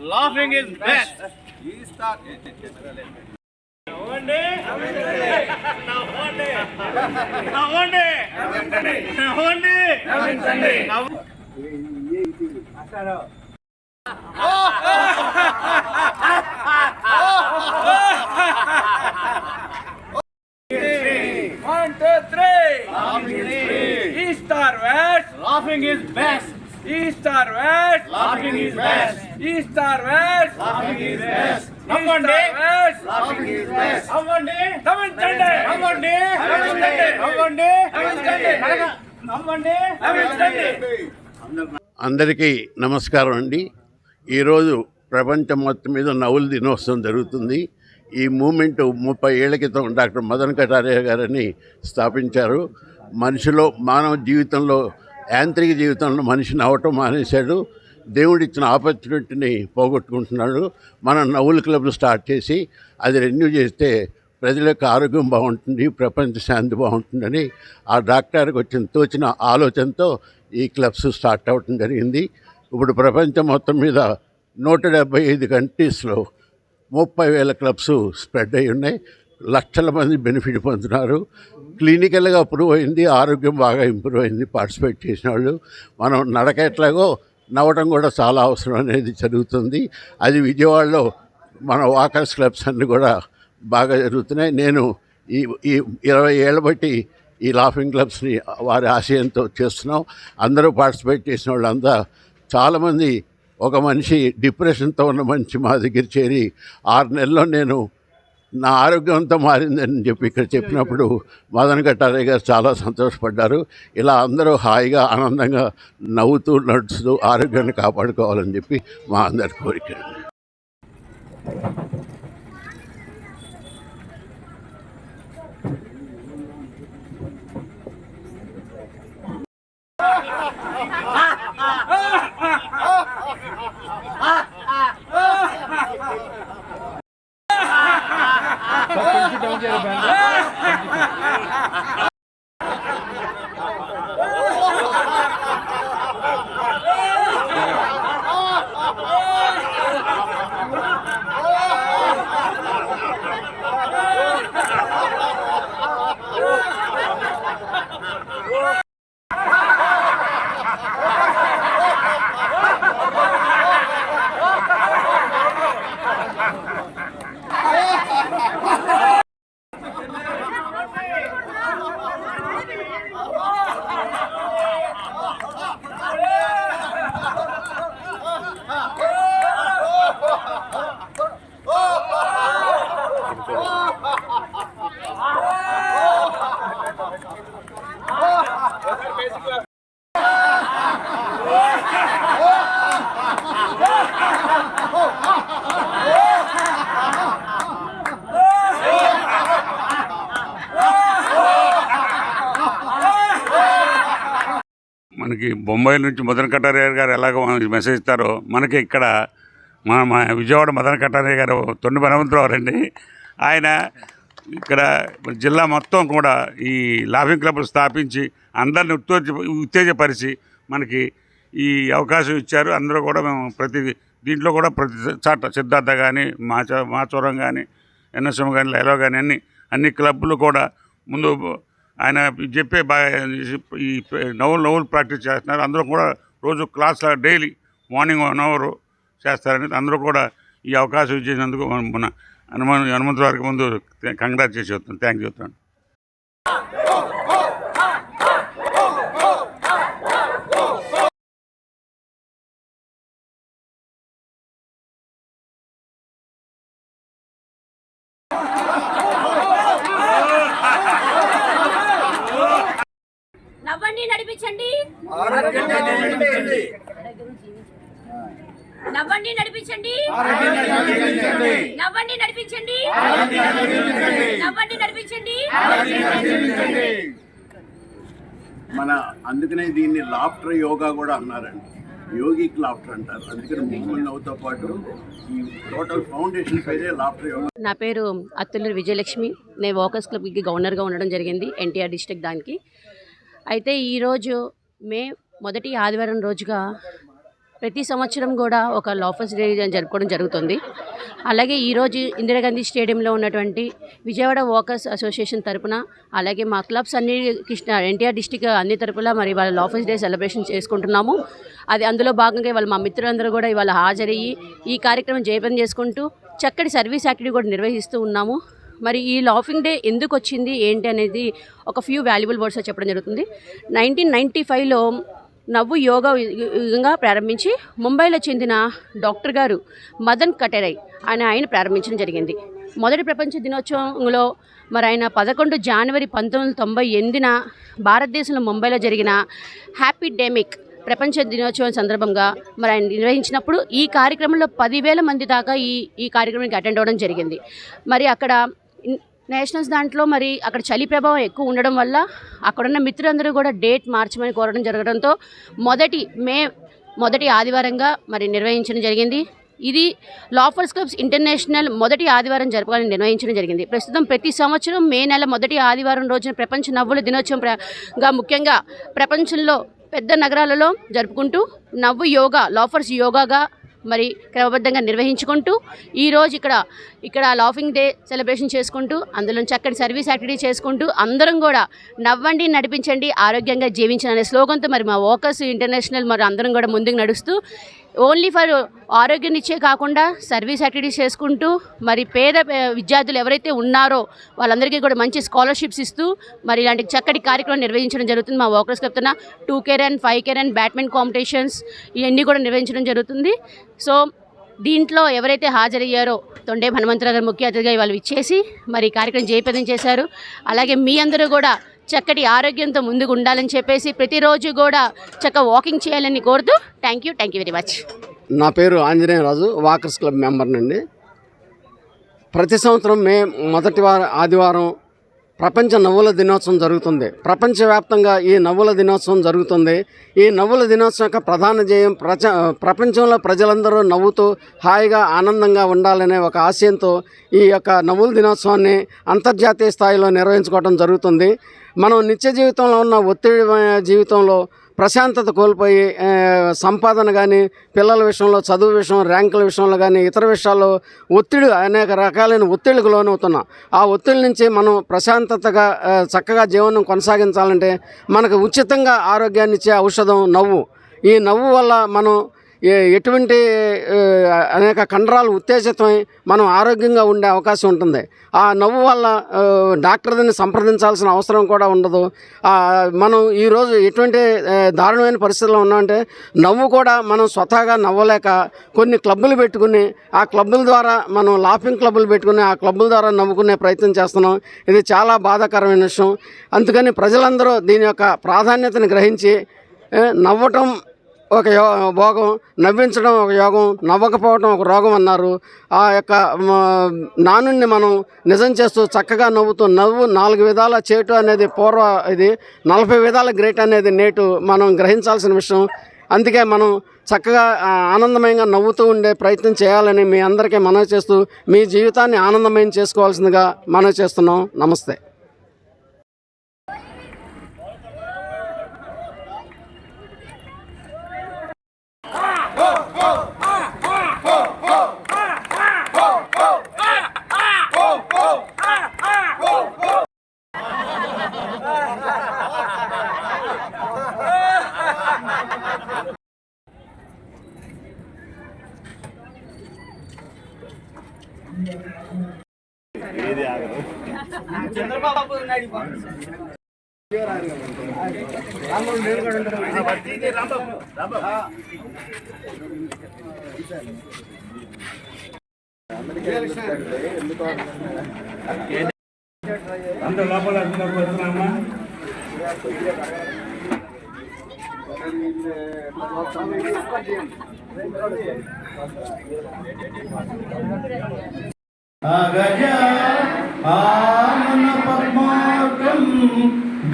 Laughing is best. నవ్వండి నవ్వండి నవ్వండి నవ్వండి నవ్వు One, two, three. East or west? Laughing is best. East or west? Laughing is best. నవ్వించండి. నవ్వించండి. నవ్వండి నవ్వించండి. నవ్వండి నవ్వించండి. అందరికీ నమస్కారం అండి ఈరోజు ప్రపంచం మొత్తం మీద నవ్వుల దినోత్సవం జరుగుతుంది ఈ మూమెంట్ ముప్పై ఏళ్ళ క్రితం డాక్టర్ మదన్ కటారియా గారని స్థాపించారు మనిషిలో మానవ జీవితంలో యాంత్రిక జీవితంలో మనిషి నవ్వటం మానేశాడు దేవుడిచ్చిన ఆపర్చునిటీని పోగొట్టుకుంటున్నాడు. మనం నవ్వుల క్లబ్లు స్టార్ట్ చేసి అది రెన్యూ చేస్తే ప్రజల యొక్క ఆరోగ్యం బాగుంటుంది ప్రపంచ శాంతి బాగుంటుందని ఆ డాక్టర్కి వచ్చిన తోచిన ఆలోచనతో ఈ క్లబ్స్ స్టార్ట్ అవ్వటం జరిగింది. ఇప్పుడు ప్రపంచం మొత్తం మీద నూట డెబ్బై ఐదు కంట్రీస్లో ముప్పై వేల క్లబ్స్ స్ప్రెడ్ అయి ఉన్నాయి. లక్షల మంది బెనిఫిట్ పొందుతున్నారు. క్లినికల్గా ప్రూవ్ అయింది ఆరోగ్యం బాగా ఇంప్రూవ్ అయింది పార్టిసిపేట్ చేసిన వాళ్ళు. మనం నడక ఎట్లాగో నవ్వటం కూడా చాలా అవసరం అనేది జరుగుతుంది. అది విజయవాడలో మన వాకర్స్ క్లబ్స్ అన్నీ కూడా బాగా జరుగుతున్నాయి. నేను ఈ ఈ ఇరవై ఏళ్ళ బట్టి ఈ లాఫింగ్ క్లబ్స్ని వారి ఆశయంతో చేస్తున్నాం. అందరూ పార్టిసిపేట్ చేసిన వాళ్ళంతా చాలామంది ఒక మనిషి డిప్రెషన్తో ఉన్న మనిషి మా దగ్గర చేరి ఆరు నెలల్లో నేను నా ఆరోగ్యం అంతా మారిందని చెప్పి ఇక్కడ చెప్పినప్పుడు మదన్ కట్టారే గారు చాలా సంతోషపడ్డారు. ఇలా అందరూ హాయిగా ఆనందంగా నవ్వుతూ నడుస్తూ ఆరోగ్యాన్ని కాపాడుకోవాలని చెప్పి మా అందరి కోరిక. మనకి బొంబాయి నుంచి మదన్ కటారియర్ గారు ఎలాగ మనకి మెసేజ్ ఇస్తారో మనకి ఇక్కడ మా మా విజయవాడ మదన్ కటారియర్ గారు తొండి బలవంతరావు అండి ఆయన ఇక్కడ జిల్లా మొత్తం కూడా ఈ లాఫింగ్ క్లబ్లు స్థాపించి అందరిని ఉత్తేజ ఉత్తేజపరిచి మనకి ఈ అవకాశం ఇచ్చారు. అందరూ కూడా మేము ప్రతి దీంట్లో కూడా ప్రతి చాట సిద్ధార్థ కానీ మాచ మాచూరం కానీ ఎన్ఎస్ఎం కానీ లైలో కానీ అన్ని అన్ని క్లబ్లు కూడా ముందు ఆయన చెప్పే బాగా ఈ నవ్వులు నవ్వులు ప్రాక్టీస్ చేస్తున్నారు. అందరూ కూడా రోజు class daily morning one hour చేస్తారని అందరూ కూడా ఈ అవకాశం ఇచ్చేసినందుకు మన- మన హనుమంతు వారికి ముందు కంగ్రాట్ చేసి చెప్తాను థ్యాంక్ చెప్తాను నవ్వండి నడిపించండి నవ్వండి నడిపించండి. నవ్వండి నడిపించండి. నవ్వండి నడిపించండి. మన అందుకనే దీన్ని లాఫ్టర్ యోగా కూడా అన్నారండి. యోగిక్ లాఫ్టర్ అంటారు. అందుకని మూమెంట్ నవ్వుతో పాటు ఈ టోటల్ ఫౌండేషన్ పేరే లాఫ్టర్ యోగా. నా పేరు అత్తులూరి విజయలక్ష్మి. నేను వాకర్స్ క్లబ్కి గవర్నర్గా ఉండడం జరిగింది ఎన్టీఆర్ డిస్ట్రిక్ట్ దానికి. అయితే ఈరోజు మే మొదటి ఆదివారం రోజుగా ప్రతి సంవత్సరం కూడా ఒక లాఫర్స్ డే జరుపుకోవడం జరుగుతుంది. అలాగే ఈరోజు ఇందిరాగాంధీ స్టేడియంలో ఉన్నటువంటి విజయవాడ వాకర్స్ అసోసియేషన్ తరపున అలాగే మా క్లబ్స్ అన్ని కృష్ణ ఎన్టీఆర్ డిస్టిక్ అన్ని తరపున మరి వాళ్ళ లాఫర్స్ డే సెలబ్రేషన్ చేసుకుంటున్నాము. అది అందులో భాగంగా ఇవాళ మా మిత్రులందరూ కూడా ఇవాళ హాజరయ్యి ఈ కార్యక్రమం జయపం చేసుకుంటూ చక్కటి సర్వీస్ యాక్టివిటీ కూడా నిర్వహిస్తూ ఉన్నాము. మరి ఈ లాఫింగ్ డే ఎందుకు వచ్చింది ఏంటి అనేది ఒక ఫ్యూ వాల్యుబుల్ వర్డ్స్ చెప్పడం జరుగుతుంది. నైన్టీన్ నైంటీ ఫైవ్లో నవ్వు యోగా యుగంగా ప్రారంభించి ముంబైలో చెందిన డాక్టర్ గారు మదన్ కటెరై అని ఆయన ప్రారంభించడం జరిగింది. మొదటి ప్రపంచ దినోత్సవంలో మరి ఆయన పదకొండు జనవరి పంతొమ్మిది వందల తొంభై ఎనిమిదిన భారతదేశంలో ముంబైలో జరిగిన హ్యాపీ డెమిక్ ప్రపంచ దినోత్సవం సందర్భంగా మరి ఆయన నిర్వహించినప్పుడు ఈ కార్యక్రమంలో పదివేల మంది దాకా ఈ ఈ కార్యక్రమానికి అటెండ్ అవ్వడం జరిగింది. మరి అక్కడ నేషనల్స్ దాంట్లో మరి అక్కడ చలి ప్రభావం ఎక్కువ ఉండడం వల్ల అక్కడున్న మిత్రులందరూ కూడా డేట్ మార్చమని కోరడం జరగడంతో మొదటి మే మొదటి ఆదివారంగా మరి నిర్వహించడం జరిగింది. ఇది లాఫర్స్ క్లబ్స్ ఇంటర్నేషనల్ మొదటి ఆదివారం జరపాలని నిర్వహించడం జరిగింది. ప్రస్తుతం ప్రతి సంవత్సరం మే నెల మొదటి ఆదివారం రోజున ప్రపంచ నవ్వుల దినోత్సవం ముఖ్యంగా ప్రపంచంలో పెద్ద నగరాలలో జరుపుకుంటూ నవ్వు యోగా లాఫర్స్ యోగాగా మరి క్రమబద్ధంగా నిర్వహించుకుంటూ ఈరోజు ఇక్కడ ఇక్కడ లాఫింగ్ డే సెలబ్రేషన్ చేసుకుంటూ అందులో చక్కటి సర్వీస్ యాక్టివిటీ చేసుకుంటూ అందరం కూడా నవ్వండి నడిపించండి ఆరోగ్యంగా జీవించండి అనే స్లోగన్తో మరి మా వోకర్స్ ఇంటర్నేషనల్ మరి అందరం కూడా ముందుకు నడుస్తూ ఓన్లీ ఫర్ ఆరోగ్యం ఇచ్చే కాకుండా సర్వీస్ యాక్టివిటీస్ చేసుకుంటూ మరి పేద పే- విద్యార్థులు ఎవరైతే ఉన్నారో వాళ్ళందరికీ కూడా మంచి స్కాలర్షిప్స్ ఇస్తూ మరి ఇలాంటి చక్కటి కార్యక్రమం నిర్వహించడం జరుగుతుంది. మా వర్కర్స్ చెప్తున్న two K and five K and badminton competitions ఇవన్నీ కూడా నిర్వహించడం జరుగుతుంది. సో దీంట్లో ఎవరైతే హాజరయ్యారో తొండే హనుమంతరావు గారు ముఖ్య అతిథిగా వాళ్ళు ఇచ్చేసి మరి కార్యక్రమం జయప్రదం చేశారు. అలాగే మీ అందరూ కూడా చక్కటి ఆరోగ్యంతో ముందుకు ఉండాలని చెప్పేసి ప్రతిరోజు కూడా చక్క వాకింగ్ చేయాలని కోరుతూ thank you thank you very much. నా పేరు ఆంజనేయరాజు వాకర్స్ క్లబ్ మెంబర్ నుండి. ప్రతి సంవత్సరం మే మొదటి వారం ఆదివారం ప్రపంచ నవ్వుల దినోత్సవం జరుగుతుంది. ప్రపంచవ్యాప్తంగా ఈ నవ్వుల దినోత్సవం జరుగుతుంది. ఈ నవ్వుల దినోత్సవం యొక్క ప్రధాన జయం ప్రచ ప్రపంచంలో ప్రజలందరూ నవ్వుతూ హాయిగా ఆనందంగా ఉండాలనే ఒక ఆశయంతో ఈ యొక్క నవ్వుల దినోత్సవాన్ని అంతర్జాతీయ స్థాయిలో నిర్వహించుకోవడం జరుగుతుంది. మనం నిత్య జీవితంలో ఉన్న ఒత్తిడి జీవితంలో ప్రశాంతత కోల్పోయి సంపాదన కానీ పిల్లల విషయంలో చదువు విషయం ర్యాంకుల విషయంలో కానీ ఇతర విషయాల్లో ఒత్తిడి అనేక రకాలైన ఒత్తిడికి లోనవుతున్నాం. ఆ ఒత్తిడి నుంచి మనం ప్రశాంతతగా చక్కగా జీవనం కొనసాగించాలంటే మనకు ఉచితంగా ఆరోగ్యాన్ని ఇచ్చే ఔషధం నవ్వు. ఈ నవ్వు వల్ల మనం ఎటువంటి అనేక కండరాలు ఉత్తేజితమై మనం ఆరోగ్యంగా ఉండే అవకాశం ఉంటుంది. ఆ నవ్వు వల్ల డాక్టర్ని సంప్రదించాల్సిన అవసరం కూడా ఉండదు. మనం ఈరోజు ఎటువంటి దారుణమైన పరిస్థితుల్లో ఉన్నామంటే నవ్వు కూడా మనం స్వతహాగా నవ్వలేక కొన్ని క్లబ్బులు పెట్టుకుని ఆ క్లబ్బుల ద్వారా మనం లాఫింగ్ క్లబ్బులు పెట్టుకుని ఆ క్లబ్బుల ద్వారా నవ్వుకునే ప్రయత్నం చేస్తున్నాం. ఇది చాలా బాధాకరమైన విషయం. అందుకని ప్రజలందరూ దీని యొక్క ప్రాధాన్యతను గ్రహించి నవ్వటం ఒక యో భోగం నవ్వించడం ఒక యోగం నవ్వకపోవడం ఒక రోగం అన్నారు. ఆ యొక్క మ, మనం నిజం చేస్తూ చక్కగా నవ్వుతూ నవ్వు నాలుగు విధాల చేటు అనేది పూర్వ ఇది నలభై విధాల గ్రేట్ అనేది నేటు మనం గ్రహించాల్సిన విషయం. అందుకే మనం చక్కగా ఆనందమయంగా నవ్వుతూ ఉండే ప్రయత్నం చేయాలని మీ అందరికీ మనవి చేస్తూ మీ జీవితాన్ని ఆనందమయం చేసుకోవాల్సిందిగా మనవి చేస్తున్నాం. నమస్తే. నాయుడు అందరూ లోపల వస్తున్నామా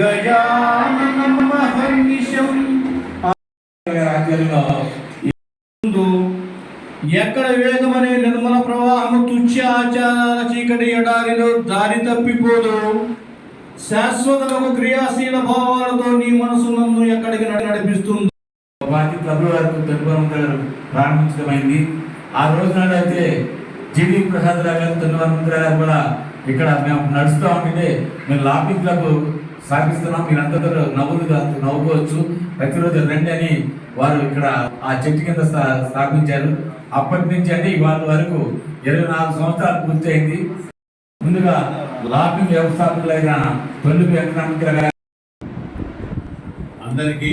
గజానన మహర్నిశం రాజ్యంలో ముందు ఎక్కడ వేగమనే నిర్మల ప్రవాహము తుచ్చ ఆచారాల చీకటి ఎడారిలో దారి తప్పిపోదు. శాశ్వతలకు క్రియాశీల భావాలతో నీ మనసు నన్ను ఎక్కడికి నడి- నడిపిస్తుంది. క్లబ్ల వరకు గారు ప్రారంభించడమైంది. ఆ రోజు నాడు అయితే జీవి ప్రసాద్ రావు గారు గారు కూడా ఇక్కడ మేము నడుస్తూ ఉంటే మేము లాబీ క్లబ్ స్థాపిస్తున్నాం మీరందరూ నవ్వులుగా నవ్వుకోవచ్చు. ప్రతిరోజు రండి అని వారు ఇక్కడ ఆ చెట్టు కింద స్థాపించారు. అప్పటి నుంచి అంటే ఇవాళ వరకు ఇరవై నాలుగు సంవత్సరాలు పూర్తయింది. ముందుగా లాబింగ్ వ్యవస్థాపకులైన తొలి వెంకటరామకర్ అందరికీ